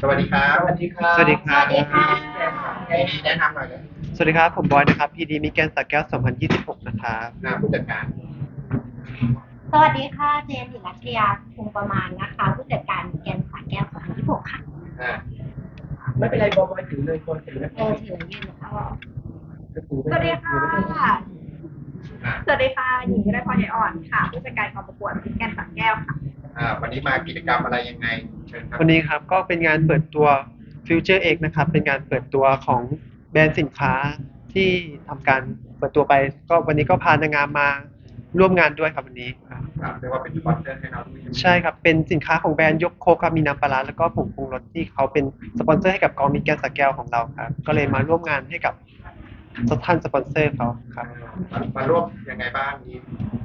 สวัสดีครับสวัสดีครับสวัสดีครับสวัสดีค่ะแนะนำหน่อยเลยสวัสดีครับ ผมบอยนะครับ PD มิแกนสักแก้ว2026 นะครับหน้าผู้จัดการสวัสดีค่ะ เจนหิรัชยาคงประมาณนะคะผู้จัดการแกนสาแก้ว2026 ค่ะอ่าไม่เป็นไรบอยถือเลยคนถือนะเออถือยืนเอาสวัสดีค่ะ อ่าสวัสดีค่ะ หญิงได้พรใหญ่อ่อนค่ะ ผู้จัดการกองประกวดมิสแกนสังแก้วค่ะ อ่าวันนี้มากิจกรรมอะไรยังไงเชิญครับวันนี้ครับก็เป็นงานเปิดตัว Future X นะครับ เป็นงานเปิดตัวของแบรนด์สินค้าที่ทำการเปิดตัวไป ก็วันนี้ก็พานางงามมาร่วมงานด้วยครับวันนี้ครับครับเรียกว่าเป็นสปอนเซอร์ให้เราด้วยใช่ครับเป็นสินค้าของแบรนด์ยกโคกครับมีน้ำปลาร้าแล้วก็ผงปรุงรสที่เขาเป็นสปอนเซอร์ให้กับกองมิแกนสักแก้วของเราครับก็เลยมาร่วมงานให้กับ ท่านสปอนเซอร์เขาครับมามาร่วมยังไงบ้างมี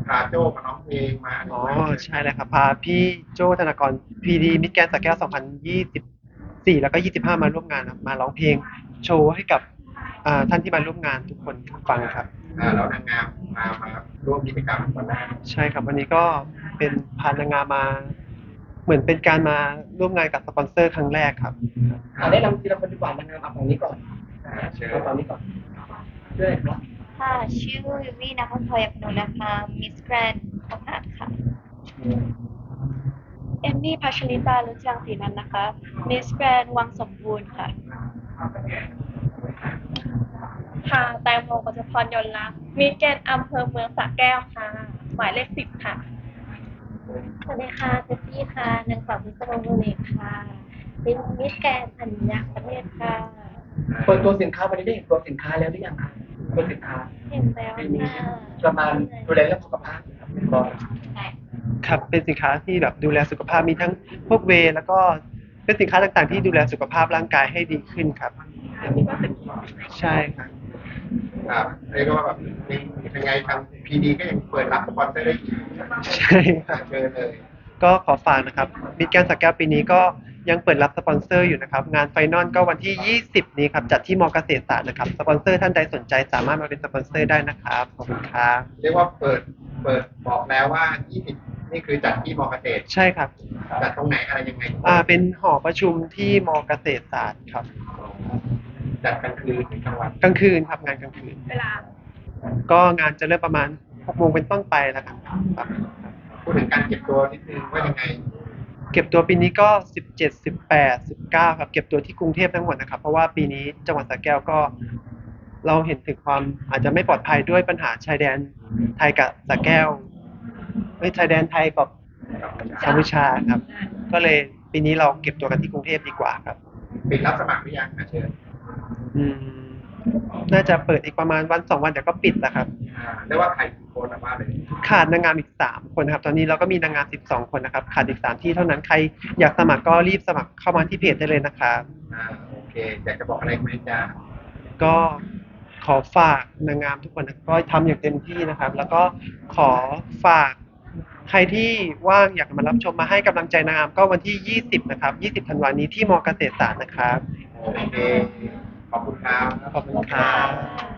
พาโจ้มาร้องเพลงมาอะไรอ๋อไหมใช่เลยครับพาพี่โจธนากรพีดีมิแกนสักแก้ว 2024 แล้วก็ 25 มาร่วมงานครับมาร้องเพลงโชว์ให้กับอ่าท่านที่มาร่วมงานทุกคนฟังครับอ่าแล้วนางงามมามาร่วมกิจกรรมวันแรกใช่ครับวันนี้ก็เป็นพานางงามมาเหมือนเป็นการมาร่วมงานกับสปอนเซอร์ครั้งแรกครับอ่าแนะนำทีละคนดีกว่านะครับเอาฝั่งนี้ก่อนอ่าเชิญเอาฝั่งนี้ก่อน ด้วยครับค่ะชื่อวิวีนักพยพนุนะคะมิสแกรนด์ของนัดค่ะ เอมมี่พัชริตาลุจยังศรีนันท์นะคะมิสแกรนวังสมบูรณ์ค่ะ ค่ะ แตงโมกัจจพรยนต์รักมิสแกรนอำเภอเมืองสระแก้วค่ะ หมายเลขสิบค่ะ สวัสดีค่ะเจสซี่ค่ะนางสาวพิศนุบุรีค่ะเป็นมิสแกรนด์อัญญประเทศค่ะ เปิดตัวสินค้าวันนี้ได้เห็นตัวสินค้าแล้วหรือยังคะ ตัวสินค้าเห็นแล้วปีนี้ค่ะประมาณดูแลเรื่องสุขภาพนะครับบอยใช่ครับเป็นสินค้าที่แบบดูแลสุขภาพมีทั้งพวกเวย์แล้วก็เป็นสินค้าต่างๆ ที่ดูแลสุขภาพร่างกายให้ดีขึ้นครับ ใช่ครับครับเรียกว่าแบบมียังไงทางพีดีก็ยังเปิดรับสปอนเซอร์ได้อีกใช่คอ่ารับเชิญเลย ก็ขอฝากนะครับมิดแกนสักแก้วปีนี้ก็ ยังเปิดรับสปอนเซอร์อยู่นะครับ งานไฟนอลก็วันที่ 20 นี้ครับจัดที่มอเกษตรศาสตร์นะครับ สปอนเซอร์ท่านใดสนใจสามารถมาเป็นสปอนเซอร์ได้นะครับ ขอบคุณครับเรียกว่าเปิดเปิดบอกแล้วว่า 20 นี่คือจัดที่มอเกษตร ใช่ครับ จัดตรงไหนอะไรยังไงอ่าเป็นหอประชุมที่มอเกษตรศาสตร์ครับ จัดกลางคืนหรือกลางวันกลางคืนครับงานกลางคืน เวลา ก็งานจะเริ่มประมาณ6โมงเป็นต้นไปแล้วครับครับพูดถึงการเก็บตัวนิดนึงว่ายังไง เก็บตัวปีนี้ก็ 17 18 19ครับเก็บตัวที่กรุงเทพทั้งหมดนะครับ เพราะว่าปีนี้จังหวัดสระแก้วก็ เราเห็นถึงความอาจจะไม่ปลอดภัยด้วยปัญหาชายแดนไทยกับสระแก้วเอ้ยชายแดนไทยกับกัมพูชาครับ ก็เลยปีนี้เราเก็บตัวกันที่กรุงเทพดีกว่าครับปิดรับสมัครหรือยังนะเชิญอืมน่าจะเปิดอีกประมาณวันสองวันเดี๋ยวก็ปิดแล้วครับ อ่าเรียกว่าใครกี่คนนะว่าเลยขาดนางงามอีกสามคนครับ ตอนนี้เราก็มีนางงามสิบสองคนนะครับ ขาดอีกสามที่เท่านั้น ใครอยากสมัครก็รีบสมัครเข้ามาที่เพจได้เลยนะครับ อ่าโอเค อยากจะบอกอะไรไหมจ๊ะก็ขอฝากนางงามทุกคนนะก็ทำอย่างเต็มที่นะครับ แล้วก็ขอฝากใครที่ว่างอยากมารับชมมาให้กำลังใจนางงามก็วันที่ 20 นะครับ 20 ธันวานี้ที่มอเกษตรศาสตร์นะครับ โอเค ขอบคุณครับ ขอบคุณครับ